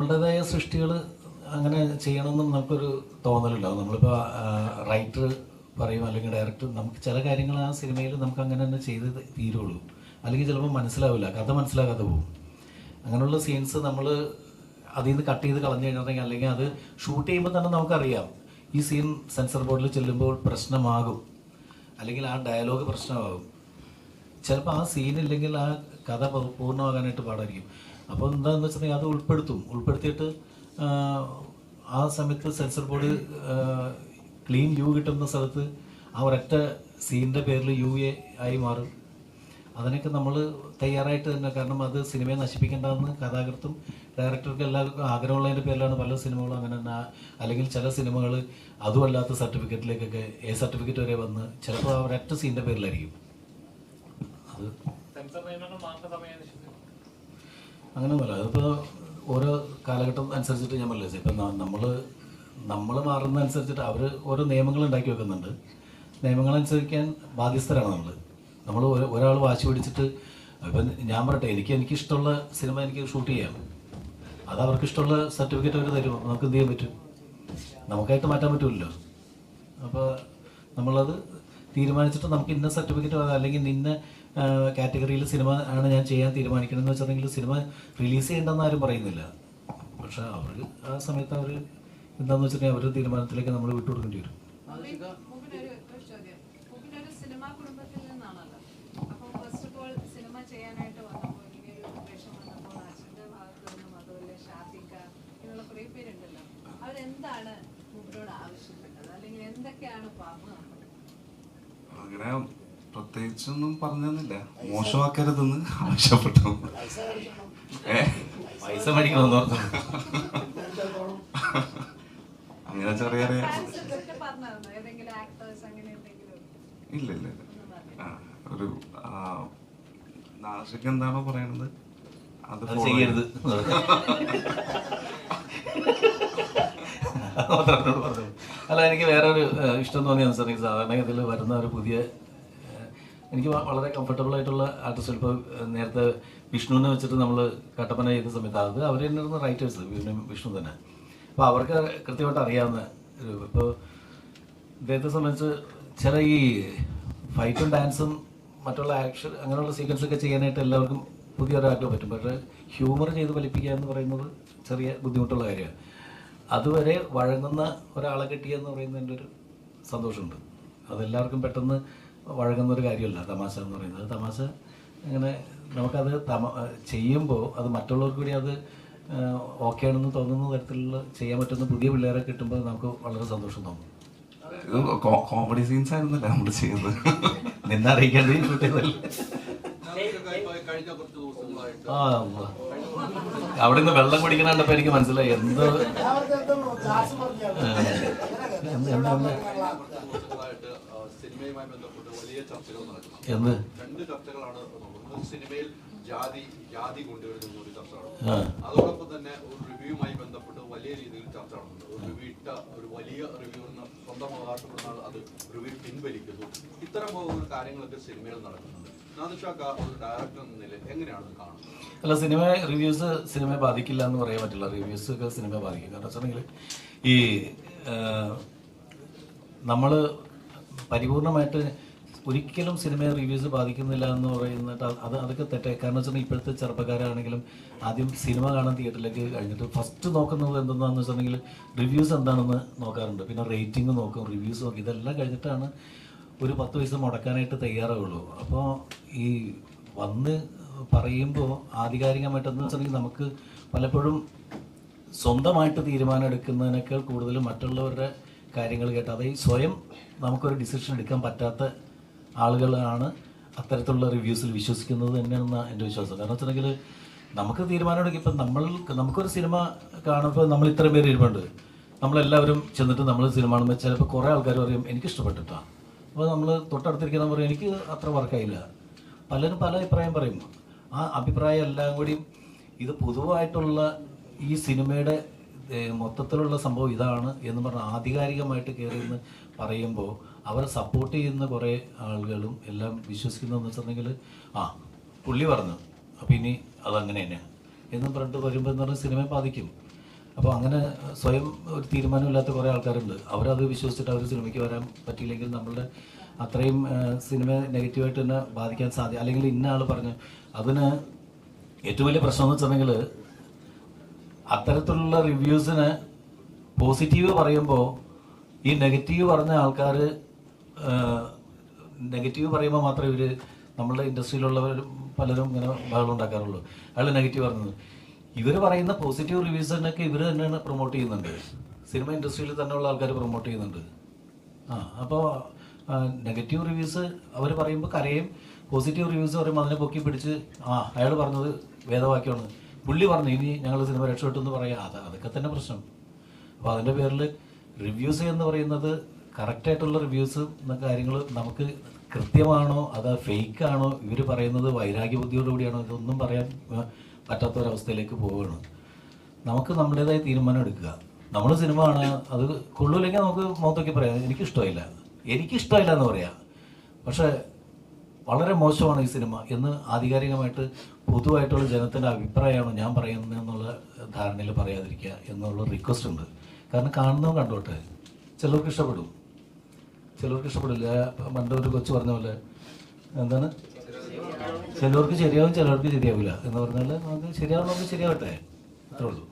നമ്മളുടേതായ സൃഷ്ടികൾ അങ്ങനെ ചെയ്യണമെന്നും നമുക്കൊരു തോന്നലുണ്ടാവും നമ്മളിപ്പോൾ റൈറ്റർ പറയും അല്ലെങ്കിൽ ഡയറക്ടർ നമുക്ക് ചില കാര്യങ്ങൾ ആ സിനിമയിൽ നമുക്ക് അങ്ങനെ തന്നെ ചെയ്ത് തീരുള്ളൂ. അല്ലെങ്കിൽ ചിലപ്പോൾ മനസ്സിലാവില്ല. കഥ മനസ്സിലാകാതെ പോകും. അങ്ങനെയുള്ള സീൻസ് നമ്മൾ അതിൽ നിന്ന് കട്ട് ചെയ്ത് കളഞ്ഞു കഴിഞ്ഞിട്ടുണ്ടെങ്കിൽ അല്ലെങ്കിൽ അത് ഷൂട്ട് ചെയ്യുമ്പോൾ തന്നെ നമുക്കറിയാം. ഈ സീൻ സെൻസർ ബോർഡിൽ ചെല്ലുമ്പോൾ പ്രശ്നമാകും. അല്ലെങ്കിൽ ആ ഡയലോഗ് പ്രശ്നമാകും. ചിലപ്പോൾ ആ സീനില്ലെങ്കിൽ ആ കഥ പൂർണമാകാനായിട്ട് പാടായിരിക്കും. അപ്പോൾ എന്താണെന്ന് വെച്ചിട്ടുണ്ടെങ്കിൽ അത് ഉൾപ്പെടുത്തും. ഉൾപ്പെടുത്തിയിട്ട് ആ, സമയത്ത് സെൻസർ ബോർഡ് ക്ലീൻ യു കിട്ടുന്ന സ്ഥലത്ത് ആ ഒരൊറ്റ സീനിന്റെ പേരിൽ യു എ ആയി മാറും. അതിനൊക്കെ നമ്മൾ തയ്യാറായിട്ട് തന്നെ കാരണം അത് സിനിമയെ നശിപ്പിക്കേണ്ടതെന്ന് കഥാകൃത്തും ഡയറക്ടർക്കും എല്ലാവർക്കും ആഗ്രഹമുള്ളതിന്റെ പേരിലാണ് പല സിനിമകളും അങ്ങനെ തന്നെ. അല്ലെങ്കിൽ ചില സിനിമകൾ അതുമല്ലാത്ത സർട്ടിഫിക്കറ്റിലേക്കൊക്കെ എ സർട്ടിഫിക്കറ്റ് വരെ വന്ന് ചിലപ്പോൾ ഒരൊറ്റ സീനിന്റെ പേരിലായിരിക്കും. അത് സെൻസർ അങ്ങനെയൊന്നുമല്ല അതിപ്പോൾ ഓരോ കാലഘട്ടം അനുസരിച്ചിട്ട് ഞാൻ പറയുന്നത് ഇപ്പം നമ്മൾ നമ്മൾ മാറുന്നതനുസരിച്ചിട്ട് അവർ ഓരോ നിയമങ്ങൾ ഉണ്ടാക്കി വെക്കുന്നുണ്ട്. നിയമങ്ങൾ അനുസരിക്കാൻ ബാധ്യസ്ഥരാണ് നമ്മൾ നമ്മൾ ഒരാൾ വാശി പിടിച്ചിട്ട് ഇപ്പം ഞാൻ പറയട്ടെ എനിക്ക് എനിക്ക് ഇഷ്ടമുള്ള സിനിമ എനിക്ക് ഷൂട്ട് ചെയ്യാം. അത് അവർക്ക് ഇഷ്ടമുള്ള സർട്ടിഫിക്കറ്റ് അവർ തരും. നമുക്ക് എന്ത് ചെയ്യാൻ പറ്റും? നമുക്കായിട്ട് മാറ്റാൻ പറ്റുമല്ലോ അപ്പോൾ നമ്മളത് തീരുമാനിച്ചിട്ട് നമുക്ക് ഇന്ന സർട്ടിഫിക്കറ്റ് അല്ലെങ്കിൽ ഇന്ന കാറ്റഗറിയിൽ സിനിമ ആണ് ഞാൻ ചെയ്യാൻ തീരുമാനിക്കണമെന്ന് വെച്ചിട്ടുണ്ടെങ്കിൽ സിനിമ റിലീസ് ചെയ്യേണ്ടെന്ന് ആരും പറയുന്നില്ല. പക്ഷെ അവർ ആ സമയത്ത് അവർ എന്താണെന്ന് വെച്ചിട്ടുണ്ടെങ്കിൽ അവരുടെ തീരുമാനത്തിലേക്ക് നമ്മൾ വിട്ടുകൊടുക്കേണ്ടി വരും. അവരെന്താണ് മുബിനോട് ആവശ്യപ്പെട്ടത്? അല്ലെങ്കിൽ എന്തൊക്കെയാണ് പറഞ്ഞു അങ്ങനെ പ്രത്യേകിച്ചൊന്നും പറഞ്ഞില്ല മോശമാക്കരുതെന്ന് ആവശ്യപ്പെട്ടു. ഏ? പൈസ മേടിക്കണമെന്ന് പറഞ്ഞു അങ്ങനെ ചെറിയ ചെറിയ പറഞ്ഞായിരുന്നു? ആക്ടേഴ്സ് അങ്ങനെ എന്തെങ്കിലും? ഇല്ല ഇല്ല ഒരു നാശക്ക് എന്താണോ പറയണത് അത് ചെയ്യരുത്. അല്ല എനിക്ക് വേറെ ഒരു ഇഷ്ടം തോന്നിയ അനുസരിച്ച് സാധാരണ ഇതിൽ വരുന്ന ഒരു പുതിയ എനിക്ക് വളരെ കംഫർട്ടബിൾ ആയിട്ടുള്ള ആർട്ടിസ്റ്റ് ഇപ്പോൾ നേരത്തെ വിഷ്ണുവിനെ വെച്ചിട്ട് നമ്മൾ കട്ടപ്പന ചെയ്യുന്ന സമയത്ത് അത് അവർ തന്നെ റൈറ്റേഴ്സ് വിഷ്ണു തന്നെ. അപ്പോൾ അവർക്ക് കൃത്യമായിട്ട് അറിയാവുന്ന ഒരു ഇപ്പോൾ ഇദ്ദേഹത്തെ സംബന്ധിച്ച് ചില ഈ ഫൈറ്റും ഡാൻസും മറ്റുള്ള ആക്ഷൻ അങ്ങനെയുള്ള സീക്വൻസൊക്കെ ചെയ്യാനായിട്ട് എല്ലാവർക്കും പുതിയൊരാൾക്ക് പറ്റും. പക്ഷേ ഹ്യൂമർ ചെയ്ത് ഫലിപ്പിക്കുക എന്ന് പറയുന്നത് ചെറിയ ബുദ്ധിമുട്ടുള്ള കാര്യമാണ്. അതുവരെ വഴങ്ങുന്ന ഒരാളെ കിട്ടിയെന്ന് പറയുന്നതിന്റെ ഒരു സന്തോഷമുണ്ട്. അതെല്ലാവർക്കും പെട്ടെന്ന് വഴങ്ങുന്ന ഒരു കാര്യമല്ല തമാശ എന്ന് പറയുന്നത്. തമാശ അങ്ങനെ നമുക്കത് തമ ചെയ്യുമ്പോൾ അത് മറ്റുള്ളവർക്ക് കൂടി അത് ഓക്കെ ആണെന്ന് തോന്നുന്ന തരത്തിലുള്ള ചെയ്യാൻ പറ്റുന്ന പുതിയ പിള്ളേരെ കിട്ടുമ്പോൾ നമുക്ക് വളരെ സന്തോഷം തോന്നും. ഇത് കോമഡി സീൻസ് ആയിരുന്നല്ലേ നമ്മൾ ചെയ്യുന്നത്? നിന്നെ അറിയിക്കേണ്ടത് ഷൂട്ട് ചെയ്തല്ലേ ആ അവിടെ നിന്ന് വെള്ളം കുടിക്കണ കണ്ടപ്പോ എനിക്ക് മനസ്സിലായി എന്ത് സിനിമയുമായി ബന്ധപ്പെട്ട് വലിയ ചർച്ചകൾ നടക്കുന്നു. രണ്ട് ചർച്ചകളാണ് സിനിമയിൽ ജാതി ജാതി കൊണ്ടുവരുന്ന ഒരു ചർച്ച ആ. അതോടൊപ്പം തന്നെ ഒരു റിവ്യൂമായി ബന്ധപ്പെട്ട് വലിയ രീതിയിൽ ചർച്ച നടക്കുന്നുണ്ട് ഒരു റിവ്യൂ ഇട്ട ഒരു വലിയ റിവ്യൂ സ്വന്തം അവകാശപ്പെടുന്ന ആൾ അത് റിവ്യൂ പിൻവലിക്കുന്നു. ഇത്തരം കാര്യങ്ങളൊക്കെ സിനിമയിൽ നടക്കുന്നുണ്ട്. അല്ല സിനിമ റിവ്യൂസ് സിനിമയെ ബാധിക്കില്ല എന്ന് പറയാൻ പറ്റില്ല. റിവ്യൂസ് ഒക്കെ സിനിമയെ ബാധിക്കും. കാരണം വെച്ചിട്ടുണ്ടെങ്കിൽ ഈ നമ്മൾ പരിപൂർണമായിട്ട് ഒരിക്കലും സിനിമയെ റിവ്യൂസ് ബാധിക്കുന്നില്ല എന്ന് പറയുന്നത് അത് അത് അതൊക്കെ തെറ്റായി കാരണം വെച്ചാൽ ഇപ്പോഴത്തെ ചെറുപ്പക്കാരാണെങ്കിലും ആദ്യം സിനിമ കാണാൻ തിയേറ്ററിലേക്ക് കഴിഞ്ഞിട്ട് ഫസ്റ്റ് നോക്കുന്നത് എന്തെന്നാന്ന് വെച്ചിട്ടുണ്ടെങ്കിൽ റിവ്യൂസ് എന്താണെന്ന് നോക്കാറുണ്ട്. പിന്നെ റേറ്റിംഗ് നോക്കും റിവ്യൂസ് നോക്കും. ഇതെല്ലാം കഴിഞ്ഞിട്ടാണ് ഒരു പത്ത് പൈസ മുടക്കാനായിട്ട് തയ്യാറാവുള്ളൂ. അപ്പോൾ ഈ വന്ന് പറയുമ്പോൾ ആധികാരികമായിട്ടെന്ന് വെച്ചിട്ടുണ്ടെങ്കിൽ നമുക്ക് പലപ്പോഴും സ്വന്തമായിട്ട് തീരുമാനം എടുക്കുന്നതിനേക്കാൾ കൂടുതൽ മറ്റുള്ളവരുടെ കാര്യങ്ങൾ കേട്ട് അതായത് സ്വയം നമുക്കൊരു ഡിസിഷൻ എടുക്കാൻ പറ്റാത്ത ആളുകളാണ് അത്തരത്തിലുള്ള റിവ്യൂസിൽ വിശ്വസിക്കുന്നത് തന്നെയാണ് എന്റെ വിശ്വാസം. കാരണം വെച്ചിട്ടുണ്ടെങ്കിൽ നമുക്ക് തീരുമാനം എടുക്കും ഇപ്പം നമ്മൾ നമുക്കൊരു സിനിമ കാണുമ്പോൾ നമ്മൾ ഇത്രയും പേര് ഇരിപ്പുണ്ട് നമ്മളെല്ലാവരും ചെന്നിട്ട് നമ്മൾ സിനിമ കാണുമ്പോൾ ചിലപ്പോൾ കുറേ ആൾക്കാർ പറയും എനിക്ക് ഇഷ്ടപ്പെട്ടിട്ടാണ് അപ്പോൾ നമ്മൾ തൊട്ടടുത്തിരിക്കുന്ന പറയും എനിക്ക് അത്ര വർക്കായില്ല പലരും പല അഭിപ്രായം പറയും. ആ അഭിപ്രായം എല്ലാം കൂടി ഇത് പൊതുവായിട്ടുള്ള ഈ സിനിമയുടെ മൊത്തത്തിലുള്ള സംഭവം ഇതാണ് എന്ന് പറഞ്ഞ് ആധികാരികമായിട്ട് കയറി എന്ന് പറയുമ്പോൾ അവരെ സപ്പോർട്ട് ചെയ്യുന്ന കുറേ ആളുകളും എല്ലാം വിശ്വസിക്കുന്നതെന്ന് വെച്ചിട്ടുണ്ടെങ്കിൽ ആ പുള്ളി പറഞ്ഞു അപ്പം ഇനി അതങ്ങനെ തന്നെയാണ് എന്നും പറഞ്ഞിട്ട് വരുമ്പോൾ എന്ന് പറഞ്ഞാൽ സിനിമയെ ബാധിക്കും. അപ്പോൾ അങ്ങനെ സ്വയം ഒരു തീരുമാനമില്ലാത്ത കുറേ ആൾക്കാരുണ്ട്. അവരത് വിശ്വസിച്ചിട്ട് അവർ സിനിമയ്ക്ക് വരാൻ പറ്റിയില്ലെങ്കിൽ നമ്മളുടെ അത്രയും സിനിമ നെഗറ്റീവായിട്ട് തന്നെ ബാധിക്കാൻ സാധ്യത അല്ലെങ്കിൽ ഇന്ന ആൾ പറഞ്ഞു അതിന് ഏറ്റവും വലിയ പ്രശ്നം എന്ന് വെച്ചിട്ടുണ്ടെങ്കിൽ അത്തരത്തിലുള്ള റിവ്യൂസിന് പോസിറ്റീവ് പറയുമ്പോൾ ഈ നെഗറ്റീവ് പറഞ്ഞ ആൾക്കാർ നെഗറ്റീവ് പറയുമ്പോൾ മാത്രമേ ഇവർ നമ്മളുടെ ഇൻഡസ്ട്രിയിലുള്ളവർ പലരും ഇങ്ങനെ ബഹളം ഉണ്ടാക്കാറുള്ളൂ. അയാൾ നെഗറ്റീവ് പറഞ്ഞത്. ഇവർ പറയുന്ന പോസിറ്റീവ് റിവ്യൂസിനൊക്കെ ഇവർ തന്നെയാണ് പ്രൊമോട്ട് ചെയ്യുന്നുണ്ട്. സിനിമ ഇൻഡസ്ട്രിയിൽ തന്നെയുള്ള ആൾക്കാർ പ്രൊമോട്ട് ചെയ്യുന്നുണ്ട്. ആ അപ്പോൾ നെഗറ്റീവ് റിവ്യൂസ് അവർ പറയുമ്പോൾ കരയും. പോസിറ്റീവ് റിവ്യൂസ് പറയുമ്പോൾ അതിനെ പൊക്കി പിടിച്ച് ആ അയാൾ പറഞ്ഞത് വേദവാക്യമാണ്. പുള്ളി പറഞ്ഞു ഇനി ഞങ്ങൾ സിനിമ രക്ഷപ്പെട്ടു എന്ന് പറയാം. അത് അതൊക്കെ തന്നെ പ്രശ്നം. അപ്പോൾ അതിന്റെ പേരിൽ റിവ്യൂസ് എന്ന് പറയുന്നത് കറക്റ്റായിട്ടുള്ള റിവ്യൂസ് എന്ന കാര്യങ്ങൾ നമുക്ക് കൃത്യമാണോ അത് ഫേക്ക് ആണോ ഇവർ പറയുന്നത് വൈരാഗ്യ ബുദ്ധിയോടുകൂടിയാണോ ഇതൊന്നും പറയാൻ പറ്റാത്ത ഒരവസ്ഥയിലേക്ക് പോവുകയാണ്. നമുക്ക് നമ്മുടേതായ തീരുമാനം എടുക്കുക. നമ്മൾ സിനിമ ആണ് അത് കൊള്ളൂല്ലെങ്കിൽ നമുക്ക് മുഖത്തൊക്കെ പറയാം. എനിക്കിഷ്ടമില്ല എനിക്കിഷ്ടമില്ല എന്ന് പറയാം. പക്ഷേ വളരെ മോശമാണ് ഈ സിനിമ എന്ന് ആധികാരികമായിട്ട് പൊതുവായിട്ടുള്ള ജനത്തിന്റെ അഭിപ്രായമാണ് ഞാൻ പറയുന്നത് എന്നുള്ള ധാരണയിൽ പറയാതിരിക്കുക എന്നുള്ള റിക്വസ്റ്റ് ഉണ്ട്. കാരണം കാണുന്നതും കണ്ടോട്ടെ. ചിലർക്ക് ഇഷ്ടപ്പെടും. ചിലർക്ക് ഇഷ്ടപ്പെടില്ല. പണ്ട് ഒരു കൊച്ചു പറഞ്ഞ പോലെ എന്താണ്? ചിലർക്ക് ശരിയാവും ചിലർക്ക് ശരിയാവില്ല എന്ന് പറഞ്ഞാൽ നമുക്ക് ശരിയാവുന്നവർക്ക് ശരിയാവട്ടെ. അത്രേ ഉള്ളൂ.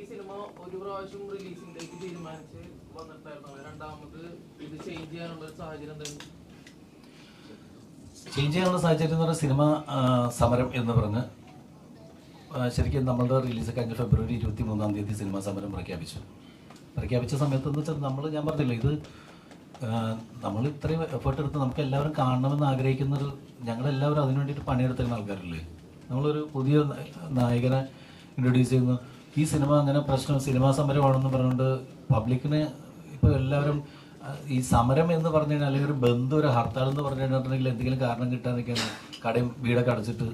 ഈ സിനിമ ഒരു പ്രാവശ്യം റിലീസിംഗ് ഡേറ്റ് തീരുമാനിച്ച് വന്നിട്ടായിരുന്നു. രണ്ടാമത് ഇത് ചേഞ്ച് ചെയ്യാനുള്ള സാഹചര്യം ചേഞ്ച് ചെയ്യാനുള്ള സാഹചര്യം എന്ന് പറഞ്ഞാൽ സിനിമ സമരം എന്ന് പറഞ്ഞ് ശരിക്കും നമ്മളുടെ റിലീസ് കഴിഞ്ഞ ഫെബ്രുവരി ഇരുപത്തി മൂന്നാം തീയതി സിനിമ സമരം പ്രഖ്യാപിച്ചു. പ്രഖ്യാപിച്ച സമയത്ത് എന്ന് വെച്ചാൽ നമ്മൾ ഞാൻ പറഞ്ഞില്ല ഇത് നമ്മൾ ഇത്രയും എഫേർട്ട് എടുത്ത് നമുക്ക് എല്ലാവരും കാണണമെന്ന് ആഗ്രഹിക്കുന്നൊരു ഞങ്ങളെല്ലാവരും അതിനു വേണ്ടിയിട്ട് പണിയെടുത്തിരുന്ന ആൾക്കാരല്ലേ? നമ്മളൊരു പുതിയ നായകനെ ഇൻട്രൊഡ്യൂസ് ചെയ്യുന്നു. ഈ സിനിമ അങ്ങനെ പ്രശ്നം സിനിമാ സമരമാണെന്ന് പറഞ്ഞുകൊണ്ട് പബ്ലിക്കിന് ഇപ്പോൾ എല്ലാവരും ഈ സമരം എന്ന് പറഞ്ഞു കഴിഞ്ഞാൽ അല്ലെങ്കിൽ ഒരു ബന്ധു ഒരു ഹർത്താൽ എന്ന് പറഞ്ഞു കഴിഞ്ഞിട്ടുണ്ടെങ്കിൽ എന്തെങ്കിലും കാരണം കിട്ടാനൊക്കെയാണ് കടയും വീടൊക്കെ അടച്ചിട്ട്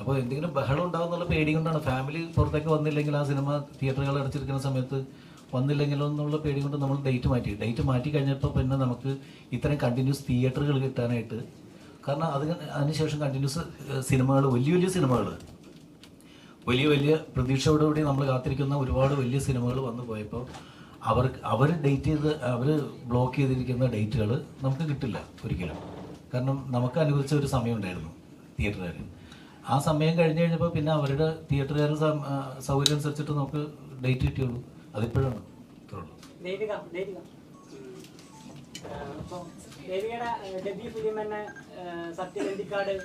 അപ്പോൾ എന്തെങ്കിലും ബഹളം ഉണ്ടാവും എന്നുള്ള പേടി കൊണ്ടാണ്. ഫാമിലി പുറത്തേക്ക് വന്നില്ലെങ്കിൽ ആ സിനിമ തിയേറ്ററുകൾ അടച്ചിരിക്കുന്ന സമയത്ത് വന്നില്ലെങ്കിലോ എന്നുള്ള പേടി കൊണ്ട് നമ്മൾ ഡേറ്റ് മാറ്റി. ഡേറ്റ് മാറ്റി കഴിഞ്ഞപ്പോൾ പിന്നെ നമുക്ക് ഇത്തരം കണ്ടിന്യൂസ് തിയേറ്ററുകൾ കിട്ടാനായിട്ട് കാരണം അത് അതിനുശേഷം കണ്ടിന്യൂസ് സിനിമകൾ വലിയ വലിയ സിനിമകൾ വലിയ വലിയ പ്രതീക്ഷയോടുകൂടി നമ്മൾ കാത്തിരിക്കുന്ന ഒരുപാട് വലിയ സിനിമകൾ വന്നു പോയപ്പോൾ അവർക്ക് അവർ ഡേറ്റ് ചെയ്ത് അവർ ബ്ലോക്ക് ചെയ്തിരിക്കുന്ന ഡേറ്റുകൾ നമുക്ക് കിട്ടില്ല ഒരിക്കലും. കാരണം നമുക്ക് അനുവദിച്ച ഒരു സമയം ഉണ്ടായിരുന്നു തിയേറ്ററുകാർ ആ സമയം കഴിഞ്ഞ് കഴിഞ്ഞപ്പോൾ പിന്നെ അവരുടെ തിയേറ്ററുകാരുടെ സൗകര്യം അനുസരിച്ചിട്ട് നമുക്ക് ഡേറ്റ് കിട്ടിയുള്ളൂ. അതിപ്പോഴാണ് ഇത്രയുള്ളൂ ദേവികയുടെ ഡെബ്യൂ ഫിലിം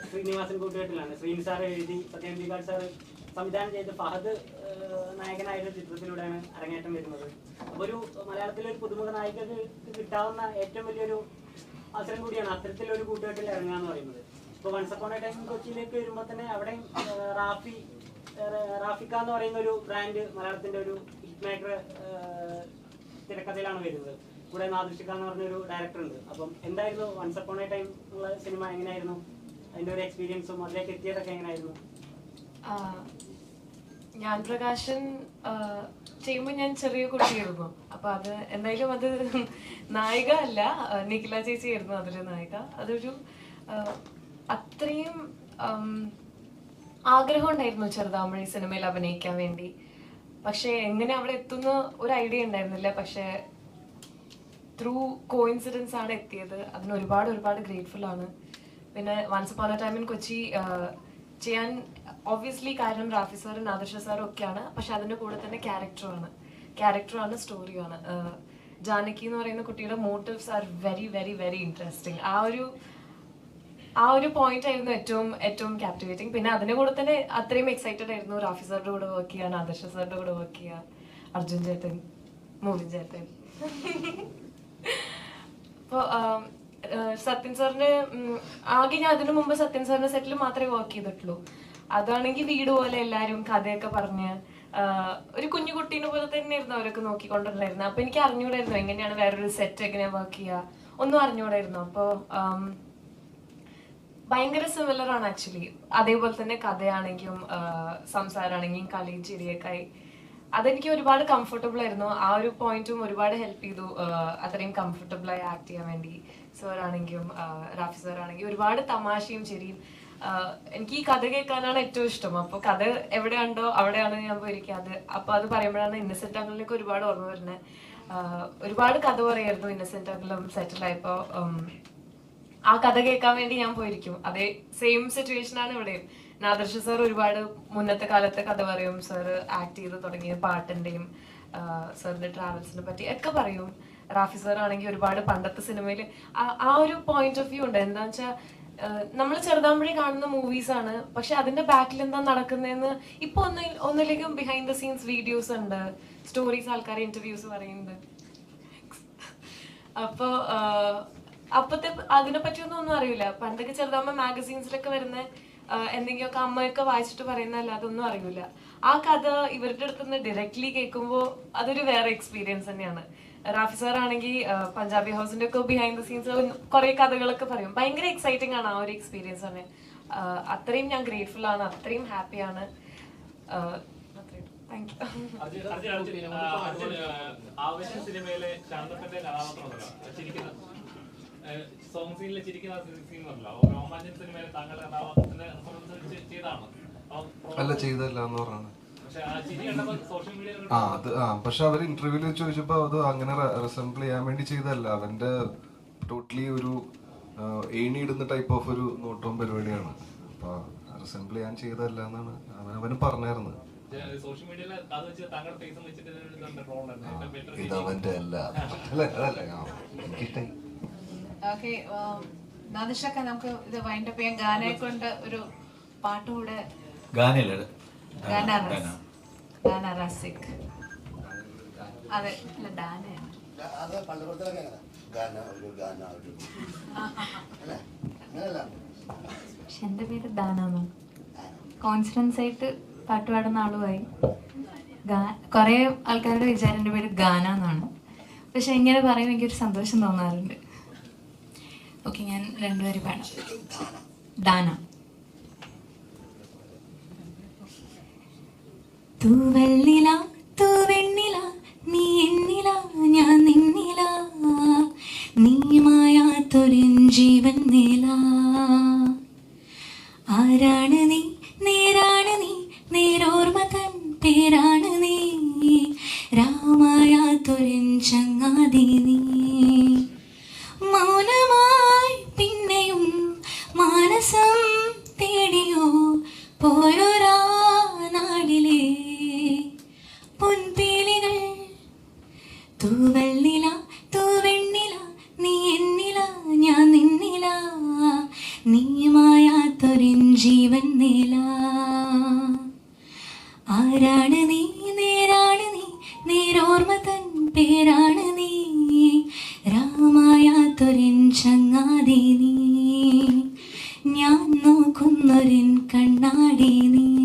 ശ്രീനിവാസൻ കൂട്ടുകെട്ടിലാണ്. ശ്രീനി സാർ എഴുതി സത്യനന്ദിക്കാട് സാർ സംവിധാനം ചെയ്ത് ഫഹദ് നായകനായ ചിത്രത്തിലൂടെയാണ് അരങ്ങേറ്റം വരുന്നത്. അപ്പോൾ ഒരു മലയാളത്തിലെ ഒരു പുതുമുഖ നായികക്ക് കിട്ടാവുന്ന ഏറ്റവും വലിയൊരു അവസരം കൂടിയാണ് അത്തരത്തിലൊരു കൂട്ടുകെട്ടിൽ ഇറങ്ങുക എന്ന് പറയുന്നത്. ഇപ്പോൾ വൺസ് അപ്പോൺ എ ടൈം കൊച്ചിയിലേക്ക് വരുമ്പോൾ തന്നെ അവിടെയും റാഫി റാഫിക്ക എന്ന് പറയുന്ന ഒരു ബ്രാൻഡ് മലയാളത്തിന്റെ ഒരു ഹിറ്റ് മേക്കർ തിരക്കഥയിലാണ് വരുന്നത്. കൂടെ നാദൃഷിക എന്ന് പറഞ്ഞൊരു ഡയറക്ടർ ഉണ്ട്. അപ്പം എന്തായിരുന്നു വൺസ് അപ്പോൺ എ ടൈം ഉള്ള സിനിമ എങ്ങനെയായിരുന്നു? അതിന്റെ ഒരു എക്സ്പീരിയൻസും അതിലേക്ക് എത്തിയതൊക്കെ എങ്ങനെയായിരുന്നു? ഞാൻ പ്രകാശൻ ചെയ്യുമ്പോൾ ഞാൻ ചെറിയ കുട്ടിയായിരുന്നു. അപ്പൊ അത് എന്തായാലും അത് നായിക അല്ല നിഖില ചേച്ചി ആയിരുന്നു അതിലെ നായിക. അതൊരു അത്രയും ആഗ്രഹം ഉണ്ടായിരുന്നു ചെറുതാമഴി സിനിമയിൽ അഭിനയിക്കാൻ വേണ്ടി. പക്ഷെ എങ്ങനെ അവിടെ എത്തുന്ന ഒരു ഐഡിയ ഉണ്ടായിരുന്നില്ല. പക്ഷെ ത്രൂ കോയിൻസിഡൻസ് ആണ് എത്തിയത്. അതിന് ഒരുപാട് ഒരുപാട് ഗ്രേറ്റ്ഫുൾ ആണ്. പിന്നെ once upon time in Kochi ചെയ്യാൻ ഒബ്വിയസ്ലി കാരണം റാഫി സാറും നാദർഷ സാറും ഒക്കെയാണ്. പക്ഷെ അതിന്റെ കൂടെ തന്നെ ക്യാരക്ടറുമാണ് ക്യാരക്ടറാണ് സ്റ്റോറിയാണ് ജാനകി എന്ന് പറയുന്ന കുട്ടിയുടെ motives are very very very interesting ആ ഒരു ആ ഒരു പോയിന്റ് ആയിരുന്നു ഏറ്റവും ഏറ്റവും ക്യാപ്റ്റിവേറ്റിംഗ് പിന്നെ അതിന്റെ കൂടെ തന്നെ അത്രയും എക്സൈറ്റഡ് ആയിരുന്നു റാഫി സാറിന്റെ കൂടെ വർക്ക് ചെയ്യാൻ ആദർശ സാറിന്റെ കൂടെ വർക്ക് ചെയ്യാൻ. അർജുൻ ചേട്ടൻ മോവിൻ ചേട്ടൻ. അപ്പോൾ സത്യൻ സാറിന്റെ ആകെ ഞാൻ അതിനു മുമ്പ് സത്യൻ സാറിന്റെ സെറ്റിൽ മാത്രമേ വർക്ക് ചെയ്തിട്ടുള്ളൂ. അതാണെങ്കിൽ വീട് പോലെ എല്ലാരും കഥയൊക്കെ പറഞ്ഞ് ഒരു കുഞ്ഞു കുട്ടീനെ പോലെ തന്നെയായിരുന്നു അവരൊക്കെ നോക്കിക്കൊണ്ടിരുന്നായിരുന്നു അപ്പൊ എനിക്ക് അറിഞ്ഞൂടായിരുന്നു എങ്ങനെയാണ് വേറൊരു സെറ്റ് എങ്ങനെയാ വർക്ക് ചെയ്യുക ഒന്നും അറിഞ്ഞൂടായിരുന്നു. അപ്പോൾ ഭയങ്കര സിമിലർ ആണ് ആക്ച്വലി അതേപോലെ തന്നെ കഥയാണെങ്കിലും സംസാരമാണെങ്കിലും കളി ചിരിയൊക്കെ അതെനിക്ക് ഒരുപാട് കംഫർട്ടബിൾ ആയിരുന്നു. ആ ഒരു പോയിന്റും ഒരുപാട് ഹെൽപ്പ് ചെയ്തു അത്രയും കംഫർട്ടബിൾ ആയി ആക്ട് ചെയ്യാൻ വേണ്ടി. സാർ ആണെങ്കിലും റാഫി സാറാണെങ്കിലും ഒരുപാട് തമാശയും ചിരിയും. എനിക്ക് ഈ കഥ കേൾക്കാനാണ് ഏറ്റവും ഇഷ്ടം. അപ്പൊ കഥ എവിടെയുണ്ടോ അവിടെയാണ് ഞാൻ പോയിരിക്കുക അത് അപ്പൊ അത് പറയുമ്പോഴാണ് ഇന്നസെന്റ് അങ്കിളിലേക്ക് ഒരുപാട് ഓർമ്മ വരുന്നത്. ഒരുപാട് കഥ പറയായിരുന്നു ഇന്നസെന്റ് അങ്കിളും സെറ്റിൽ ആയപ്പോ. ആ കഥ കേൾക്കാൻ വേണ്ടി ഞാൻ പോയിരിക്കും. അതേ സെയിം സിറ്റുവേഷൻ ആണ് ഇവിടെയും. നാദർശ സാർ ഒരുപാട് മുന്നത്തെ കാലത്തെ കഥ പറയും. സാർ ആക്ട് ചെയ്ത് തുടങ്ങിയ പാട്ടിന്റെയും സാറിന്റെ ട്രാവൽസിനെ പറ്റി ഒക്കെ പറയും. റാഫി സാർ ആണെങ്കിൽ ഒരുപാട് പണ്ടത്തെ സിനിമയിൽ ആ ഒരു പോയിന്റ് ഓഫ് വ്യൂ ഉണ്ട്. എന്താന്ന് വെച്ചാൽ നമ്മൾ ചെറുതാമ്പഴി കാണുന്ന മൂവീസ് ആണ്. പക്ഷെ അതിന്റെ ബാക്കിൽ എന്താ നടക്കുന്നതെന്ന് ഇപ്പൊ ഒന്ന് ഒന്നിലേക്കും ബിഹൈൻഡ് ദ സീൻസ് വീഡിയോസ് ഉണ്ട്. സ്റ്റോറീസ് ആൾക്കാർ ഇന്റർവ്യൂസ് പറയുന്നുണ്ട്. അപ്പോ അപ്പത്തെ അതിനെ പറ്റിയൊന്നും ഒന്നും അറിയില്ല. പണ്ടൊക്കെ ചെറുതാകുമ്പോ മാഗസീൻസിലൊക്കെ വരുന്ന എന്തെങ്കിലുമൊക്കെ അമ്മയൊക്കെ വായിച്ചിട്ട് പറയുന്ന അല്ലാതെ ഒന്നും അറിയില്ല. ആ കഥ ഇവരുടെ അടുത്തുനിന്ന് ഡയറക്ട്ലി കേൾക്കുമ്പോൾ അതൊരു വേറെ എക്സ്പീരിയൻസ് തന്നെയാണ്. റാഫി സാർ ആണെങ്കിൽ പഞ്ചാബി ഹൗസിന്റെ ഒക്കെ ബിഹൈൻഡ് ദ സീൻസ് കുറെ കഥകളൊക്കെ പറയും. ഭയങ്കര എക്സൈറ്റിംഗ് ആണ് ആ ഒരു എക്സ്പീരിയൻസ് തന്നെ. അത്രയും ഞാൻ ഗ്രേറ്റ്ഫുൾ ആണ്. അത്രയും ഹാപ്പിയാണ് സോങ് ചിരിക്കുന്ന സീൻ സിനിമയിലെ താങ്കളുടെ കഥാപാത്രത്തിന്റെ സംബന്ധിച്ച് ചെയ്താണ് അല്ല ചെയ്തല്ല എന്ന് പറഞ്ഞാണ് പക്ഷെ ആ അത് ആ പക്ഷെ അവർ ഇന്റർവ്യൂൽ ചോദിച്ചപ്പോ അത് അങ്ങനെ റിസംബിൾ ചെയ്യാൻ വേണ്ടി ചെയ്തല്ല അവന്റെ ടോട്ടലി ഒരു ഏണി ഇടുന്ന ടൈപ്പ് ഓഫ് ഒരു നോട്ടവും പരിപാടിയാണ്. അപ്പൊ റിസംബിൾ ചെയ്യാൻ ചെയ്തല്ല എന്നാണ് അവൻ അവന് പറഞ്ഞായിരുന്നത്. ഇതവന്റെ അല്ല അല്ല. അതല്ല ആ, എനിക്കിഷ്ടായി. ഓക്കെ നാദിഷക്ക നമുക്ക് ഇത് വൈൻഡപ്പ് ചെയ്യാൻ ഗാനയെ കൊണ്ട് ഒരു പാട്ടുകൂടെ ഗാനല്ലേ ഗാന ഗാന റസിക് അതെ അല്ല ഡാനയാണ് അത് പള്ളിപ്പുറത്തിലൊക്കെ ഗാന ഒരു ഗാന ഒരു പക്ഷെ എന്റെ പേര് ദാനാന്ന് കോൺഫിഡൻസ് ആയിട്ട് പാട്ട് പാടുന്ന ആളുമായി. കുറേ ആൾക്കാരുടെ വിചാരം എന്റെ പേര് ഗാന എന്നാണ്. പക്ഷെ ഇങ്ങനെ പറയുമ്പോൾ എനിക്കൊരു സന്തോഷം തോന്നാറുണ്ട്. ഓക്കെ ഞാൻ രണ്ടുപേരും പാടാം. ദാന തൂവെള്ളില തൂവെണ്ണില നീ എന്നില ഞാൻ നിന്നില നീ ജീവൻ നില ആരാണ് നീ? നേരാണ് നീ. നേരോർമ തൻ പേരാണ് നീ. രാമായാത്തൊരൻ ചങ്ങാതി നീ. മൗനമായി പിന്നെയും മാനസം തേടിയോ? പോയൊരാ കണ്ണാടി നീ.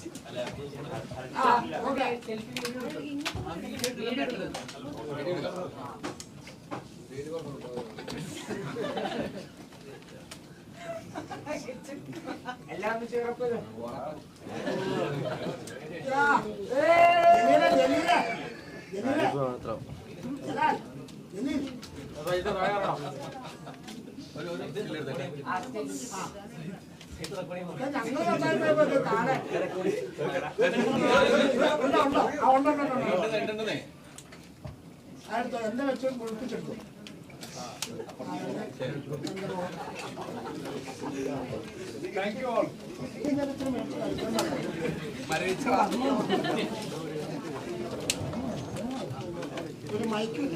എല്ലാവരും ചേർപ്പത് മാത്രം ഒരു ഒരു എന്നെ വെച്ച് കുളിപ്പിച്ചെടുത്തു മയക്കില്ല